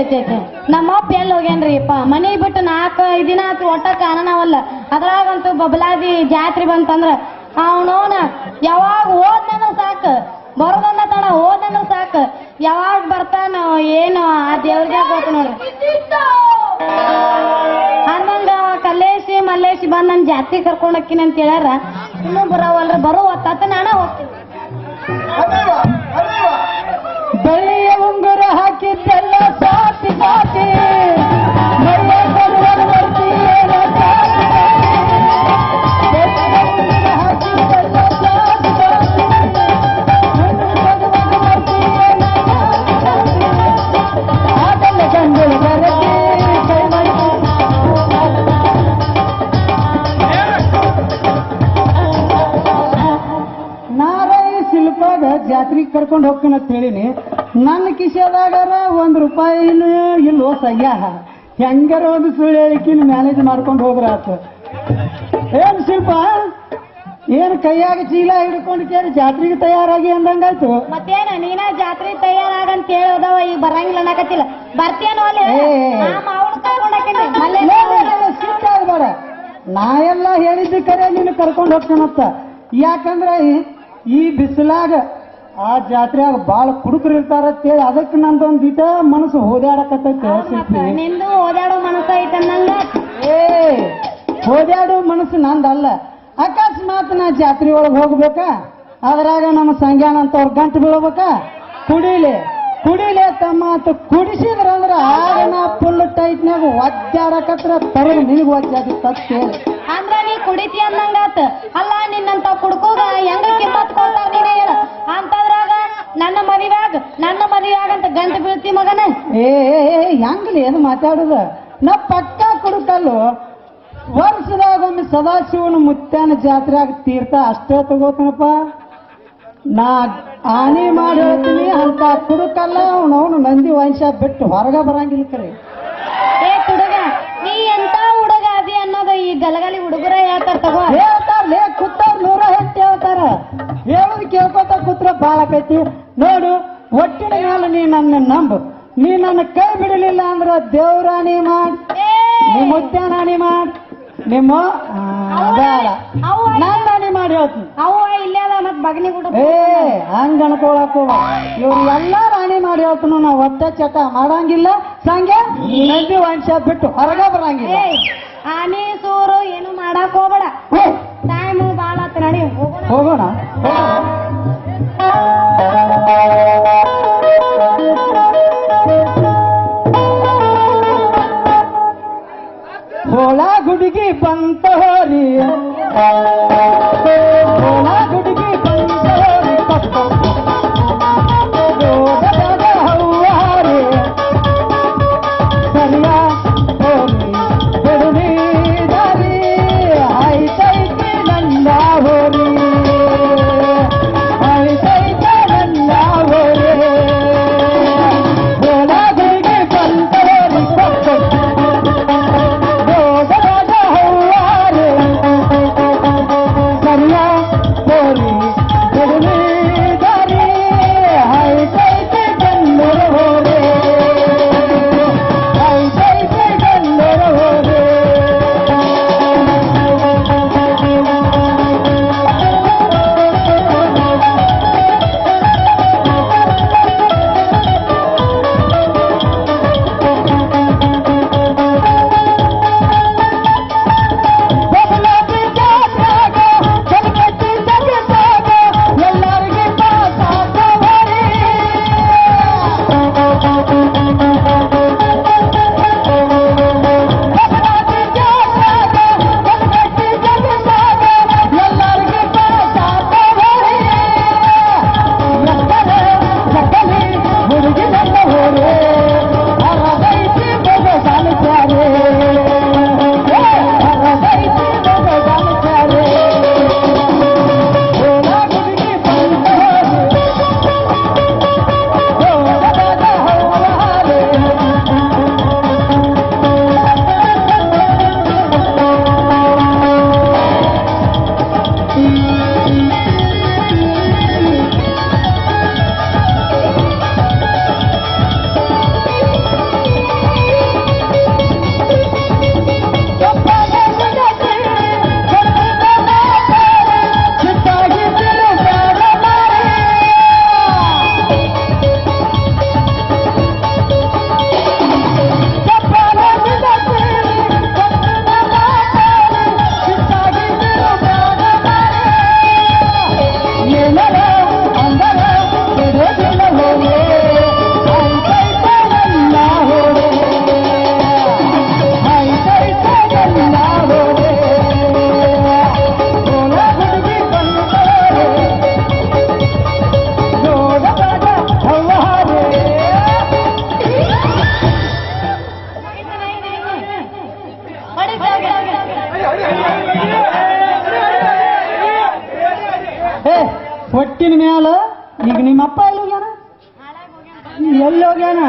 ಐತಿ ನಮ್ಮ ಅಪ್ಪ ಎಲ್ಲಿ ಹೋಗ್ಯಾನ್ರಿಪ್ಪ ಮನೆ ಬಿಟ್ಟು ನಾಲ್ಕು ಐದು ದಿನ ಆತು ಒಟ್ಟ ಕಾರಣವಲ್ಲ ಅದ್ರಾಗಂತೂ ಬಬಲಾದಿ ಜಾತ್ರೆ ಬಂತಂದ್ರ ಅವನವನ ಯಾವಾಗ ಓದ್ನೋ ಸಾಕು. ಬರೋದನ್ನ ತಡ ಓದನ್ನು ಸಾಕು. ಯಾವಾಗ ಬರ್ತಾನ ಏನು ಆ ದೇವ್ರಿಗೆ ಗೊತ್ತು ನೋಡ್ರಿ. ಅಂದಂಗ ಕಲ್ಲೇಶಿ ಮಲ್ಲೇಶಿ ಬಂದ್ ನನ್ ಜಾತ್ರೆ ಕರ್ಕೊಂಡು ಹೋಗ್ತೀನಿ ಅಂತ ಹೇಳ್ಯಾರ. ಇನ್ನೂ ಬರವಲ್ರಿ ಬರೋ ಹೊತ್ತಾತ ನಾನ ಹೋಗ್ತೀನಿ. ಕರ್ಕೊಂಡು ಹೋಗ್ತೀನಿ ಅಂತ ಹೇಳಿನಿ. ನನ್ನ ಕಿಶೆದಾಗಾರ ಒಂದು ರೂಪಾಯಿ ಇಲ್ಲೋ ಸಯ್ಯ. ಹೆಂಗಾರ ಒಂದು ಸುಳ್ಳು ಹೇಳಿಕಿನ ಮ್ಯಾನೇಜ್ ಮಾಡ್ಕೊಂಡು ಹೋದ್ರ ಆತು. ಏನ್ ಶಿಲ್ಪ? ಏನು ಕೈಯಾಗ ಚೀಲ ಹಿಡ್ಕೊಂಡು ಕೇಳಿ ಜಾತ್ರೆಗೆ ತಯಾರಾಗಿ ಅಂದಂಗಾಯ್ತು? ಮತ್ತೇನ? ನೀನ ಜಾತ್ರೆ ತಯಾರಾಗಂತ ಹೇಳೋದವ ಈಗ ಬರಂಗಿಲ್ಲ ಅನ್ನಕತ್ತಿಲ್ಲ. ಬರ್ತೇನೋ ಅಲ್ಲಿ? ಏ. ಮಾವನ ಲೇ, ಲೇ, ಲೇ, ನಾ ಎಲ್ಲ ಹೇಳಿದ್ದು ಕರೆ ನೀನು ಕರ್ಕೊಂಡು ಹೋಗ್ತಾನತ್ತ ಯಾಕಂದ್ರೆ ಈ- ಈ ಬಿಸಿಲಾಗ ಆ ಜಾತ್ರೆಯಾಗ ಬಾಳ ಕುಡುಕರು ಇರ್ತಾರ ಅಂತೇಳಿ ಅದಕ್ಕೆ ನಂದೊಂದ್ ಇಟ ಮನಸ್ಸು ಓದಾಡಕತ್ತೈತೆ ನಿಂದು ಓದಾಡೋ ಮನಸ್ಸ ಏ ಓದಾಡೋ ಮನಸ್ಸು ನಂದಲ್ಲ. ಅಕಸ್ಮಾತ್ ನಾ ಜಾತ್ರೆ ಒಳಗೆ ಹೋಗ್ಬೇಕಾ? ಅದ್ರಾಗ ನಮ್ಮ ಸಂಜ್ಞಾನ ಅಂತವ್ರ ಗಂಟು ಬೀಳ್ಬೇಕಾ? ಕುಡಿಲಿ. ಕುಡಿಲಿ ತಮ್ಮ ಅಂತ ಕುಡಿಸಿದ್ರಂದ್ರ ಆಗ ನಾ ಫುಲ್ ಟೈಟ್ನಾಗ ಒದ್ದಾಡಕತ್ರ ತರ ನಿನಗೆ ಒದ್ದಾಡಿ ತಕ್ಷಣ ಕುಡಿತಿ ಅಂದಂಗಾತ. ಅಲ್ಲ ನಿನ್ನಂತ ಕುಡ್ಕೋಗ ಹೆಂಗ ಕಿಮ್ಮತ್ಕೊಳ್ತಾವ ನೀನ ಹೇಳ. ಅಂತದ್ರಾಗ ನನ್ನ ಮದಿವ್ಯಾಗ ನನ್ನ ಮದಿವ್ಯಾಗ ಅಂತ ಗಂಟು ಬೀಳ್ತಿ ಮಗನ. ಏ ಹೆಂಗ್ಲಿ ಏನು ಮಾತಾಡುದ? ನಾ ಪಕ್ಕ ಕುಡುಕಲ್ಲು. ವರ್ಷದಾಗೊಮ್ಮೆ ಸದಾಶಿವನ ಮುತ್ತಾನ ಜಾತ್ರೆಯಾಗ ತೀರ್ಥ ಅಷ್ಟೇ ತಗೋತನಪ್ಪ. ನಾ ಆನೆ ಮಾಡಿ ಅಂತ ಕುಡುಕಲ್ಲ ಅವನವನು ನಂದಿ ವಂಶ ಬಿಟ್ಟು ಹೊರಗ ಬರಂಗಿಲ್ಲ ಕರೆ ಏ ಹುಡುಗ ನೀ ಎಂತ ಹುಡುಗ ಅದಿ ಅನ್ನೋದು ಈ ಗಲಗಲಿ ಹುಡುಗರ ಹೇಳ್ತಾರ ತಗೋ. ಹೇಳ್ತಾರ ಲೇ ಕುತ್ತಾರ ನೂರ ಹೆಚ್ಚು ಹೇಳ್ತಾರ. ಹೇಳೋದು ಕೇಳ್ಕೊತ ಕೂತ್ರ ಬಾಳ ಆಕೈತಿ ನೋಡು ಒಟ್ಟಿನ ಮೇಲೆ ನೀ ನನ್ನ ನಂಬು. ನೀ ನನ್ನ ಕೈ ಬಿಡಲಿಲ್ಲ ಅಂದ್ರ ದೇವ್ರಾಣಿ ಮಾಡ್ ನಿಮ್ಮ ಮುತ್ಯಾನಾಣಿ ಮಾಡ್ ನಿಮ್ಮ ನಾನಿ ಬೇಡ. ನಾನು ರಾಣಿ ಮಾಡಿ ಹೇಳ್ತೀನಿ. ಅವು ಇಲ್ಲೇ ಅದ ಮತ್ ಬಗ್ನಿ ಕೂಡ ಏ ಹಂಗ ಅನ್ಕೊಳಕ್ ಹೋಗ ಇವ್ರು ಎಲ್ಲ ರಾಣಿ ಮಾಡಿ ಹೇಳ್ತೀನಿ. ನಾವು ಒತ್ತ ಚಟ ಮಾಡಂಗಿಲ್ಲ. ಸಂಗೆ ನಂದಿ ವಂಶ ಬಿಟ್ಟು ಹೊರಗ ಬರಂಗಿಲ್ಲ. ಆನಿ ಸೋರು ಏನು ಮಾಡಕ್ ಹೋಗ್ಬೇಡ. ಹೇ, ಟೈಮ್ ಬಾಳ ಆತ ನಡಿ ಹೋಗೋಣ ಹೋಗೋಣ. ಹೋಗೋಣ. ಹೋಳ ಗುಡುಗಿ ಬಂತ ಹೋರಿ. ಹೋಳ ಗುಡುಗಿ పట్టిన నేల నీకు నీ మప్పాయిలు ఎల్లోగానా?